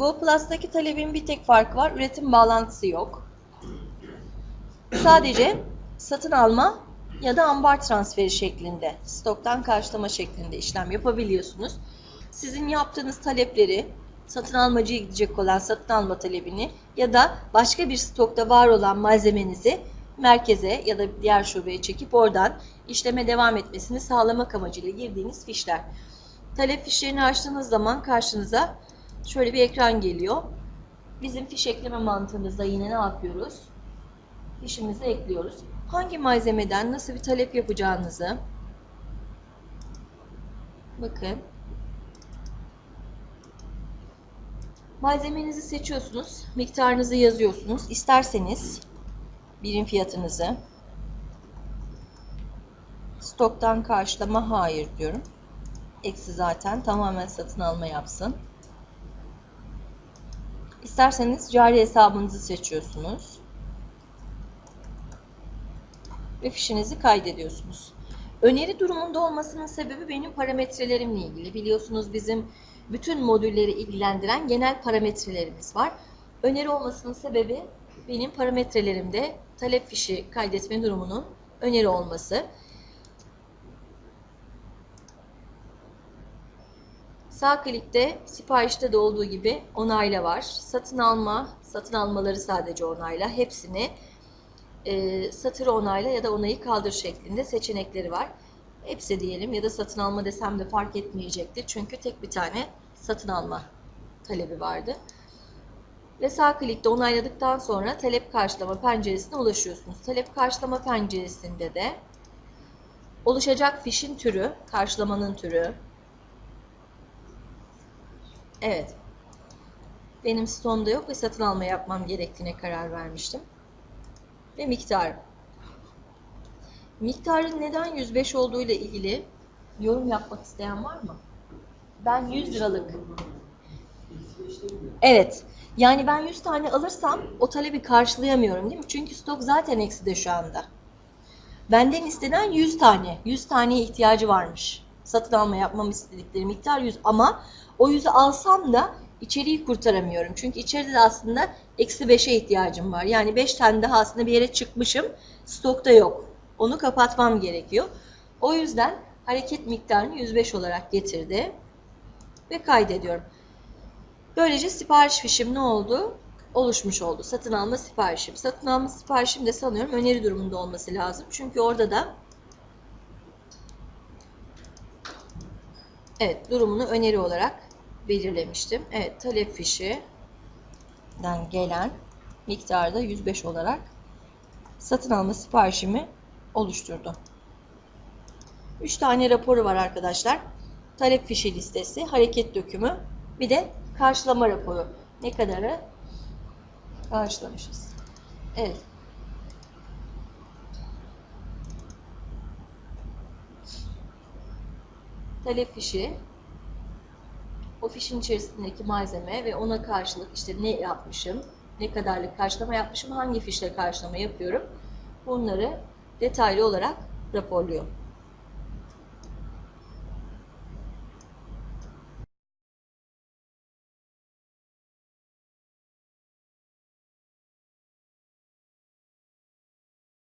Go Plus'taki talebin bir tek farkı var. Üretim bağlantısı yok. Sadece satın alma ya da ambar transferi şeklinde, stoktan karşılama şeklinde işlem yapabiliyorsunuz. Sizin yaptığınız talepleri satın almacıya gidecek olan satın alma talebini ya da başka bir stokta var olan malzemenizi merkeze ya da diğer şubeye çekip oradan işleme devam etmesini sağlamak amacıyla girdiğiniz fişler. Talep fişlerini açtığınız zaman karşınıza şöyle bir ekran geliyor. Bizim fiş ekleme mantığımızda yine ne yapıyoruz? Fişimizi ekliyoruz. Hangi malzemeden nasıl bir talep yapacağınızı bakın Malzemenizi seçiyorsunuz, miktarınızı yazıyorsunuz. İsterseniz birim fiyatınızı stoktan karşılama hayır diyorum. Eksi zaten tamamen satın alma yapsın. İsterseniz cari hesabınızı seçiyorsunuz. Ve fişinizi kaydediyorsunuz. Öneri durumunda olmasının sebebi benim parametrelerimle ilgili. Biliyorsunuz bizim bütün modülleri ilgilendiren genel parametrelerimiz var. Öneri olmasının sebebi benim parametrelerimde talep fişi kaydetme durumunun öneri olması. Sağ klikte siparişte de olduğu gibi onayla var. Satın alma, satın almaları sadece onayla. Hepsini e, satırı onayla ya da onayı kaldır şeklinde seçenekleri var. Hepsi diyelim ya da satın alma desem de fark etmeyecektir. Çünkü tek bir tane satın alma talebi vardı. Ve sağ klikte onayladıktan sonra talep karşılama penceresine ulaşıyorsunuz. Talep karşılama penceresinde de oluşacak fişin türü, karşılamanın türü. Evet. Benim stonda yok ve satın alma yapmam gerektiğine karar vermiştim. Ve miktar. Miktarın neden 105 olduğu ile ilgili yorum yapmak isteyen var mı? Ben 100 liralık. Evet. Yani ben 100 tane alırsam o talebi karşılayamıyorum değil mi? Çünkü stok zaten ekside şu anda. Benden istenen 100 tane. 100 taneye ihtiyacı varmış. Satın alma yapmam istedikleri miktar 100 ama o 100'ü alsam da içeriği kurtaramıyorum. Çünkü içeride de aslında eksi 5'e ihtiyacım var. Yani 5 tane daha aslında bir yere çıkmışım. Stokta yok. Onu kapatmam gerekiyor. O yüzden hareket miktarını 105 olarak getirdi ve kaydediyorum. Böylece sipariş fişim ne oldu? Oluşmuş oldu. Satın alma siparişim. Satın alma siparişim de sanıyorum öneri durumunda olması lazım. Çünkü orada da evet durumunu öneri olarak belirlemiştim. Evet talep fişinden gelen miktarda 105 olarak satın alma siparişimi oluşturdu. 3 tane raporu var arkadaşlar. Talep fişi listesi, hareket dökümü, bir de karşılama raporu. Ne kadarı karşılamışız. Evet. Talep fişi, o fişin içerisindeki malzeme ve ona karşılık işte ne yapmışım, ne kadarlık karşılama yapmışım, hangi fişle karşılama yapıyorum. Bunları detaylı olarak raporluyor.